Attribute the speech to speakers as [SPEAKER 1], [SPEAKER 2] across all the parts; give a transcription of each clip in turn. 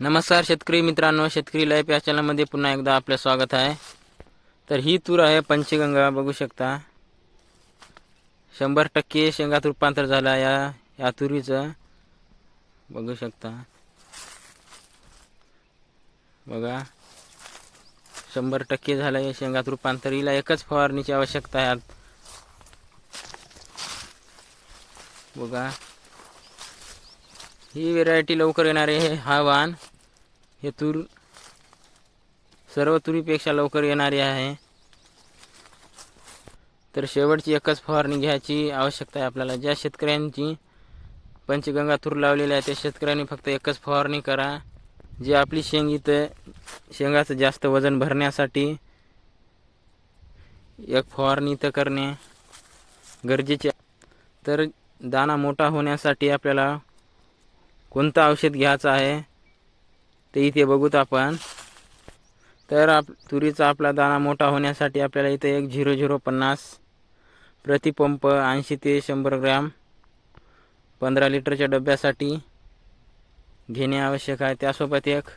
[SPEAKER 1] नमस्कार शेतकरी मित्रांनो शेतकरी लाईफ या चॅनलमध्ये पुन्हा एकदा आपलं स्वागत आहे. तर ही तूर आहे पंचगंगा बघू शकता. शंभर टक्के शेंगात रूपांतर झालं या या तुरीचं. बघू शकता. बघा. शंभर टक्के झालं या शेंगात रूपांतर. हिला एकच फवारणीची आवश्यकता आहे. बघा. ही व्हेरायटी लवकर येणार हे हा वाण. हे तूर. सर्व तुरीपेक्षा लवकर येणारी आहे. तर शेवटची एकच फवारणी घ्यायची आवश्यकता आहे आपल्याला. ज्या शेतकऱ्यांची पंचगंगा तूर लावलेली आहे त्या शेतकऱ्यांनी फक्त एकच फवारणी करा. जे आपली शेंग इथं शेंगाचं जास्त वजन भरण्यासाठी एक फवारणी इथं करणे गरजेचे तर दाणा मोठा होण्यासाठी आपल्याला कोणतं औषध घ्यायचं आहे ते इथे बघूत आपण. तर आप तुरीचा आपला दाणा मोठा होण्यासाठी आपल्याला इथे एक झिरो झिरो पन्नास प्रतिपंप ऐंशी ते शंभर ग्रॅम पंधरा लिटरच्या डब्यासाठी घेणे आवश्यक आहे. त्यासोबत एक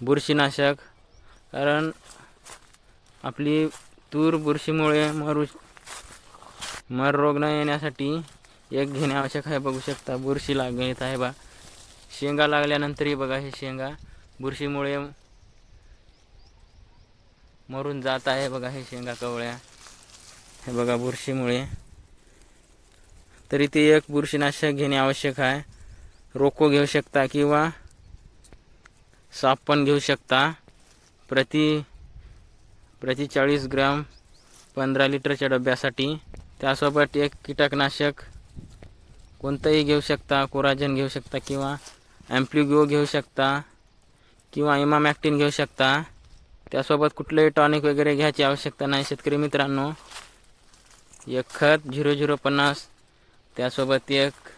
[SPEAKER 1] बुरशीनाशक कारण आपली तूर बुरशीमुळे मरू मर रोग न येण्यासाठी एक घेणे आवश्यक आहे. बघू शकता बुरशी लागत आहे बा. शेंगा लागल्यानंतरही बघा हे शेंगा बुरशीमुळे मरून जात आहे. बघा हे शेंगा कवळ्या. हे बघा बुरशीमुळे. तरी ते एक बुरशीनाशक घेणे आवश्यक आहे. रोको घेऊ शकता किंवा साप पण घेऊ शकता. प्रति प्रति चाळीस ग्रॅम पंधरा लिटरच्या डब्यासाठी. त्यासोबत एक कीटकनाशक कोणतंही घेऊ शकता कोराजन घेऊ शकता किंवा ॲम्प्लिग्यो घेऊ शकता किंवा इमामॅक्टिन घेऊ शकता. त्यासोबत कुठलंही टॉनिक वगैरे घ्यायची आवश्यकता नाही शेतकरी मित्रांनो. एक खत झिरो झिरो पन्नास त्यासोबत एक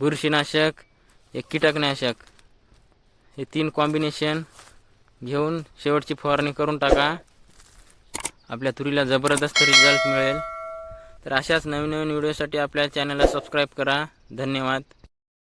[SPEAKER 1] बुरशीनाशक एक कीटकनाशक. हे तीन कॉम्बिनेशन घेऊन शेवटची फवारणी करून टाका. आपल्या तुरीला जबरदस्त रिझल्ट मिळेल. तर अशाच नवीन नवीन व्हिडिओसाठी आपल्या चॅनलला सबस्क्राईब करा. धन्यवाद.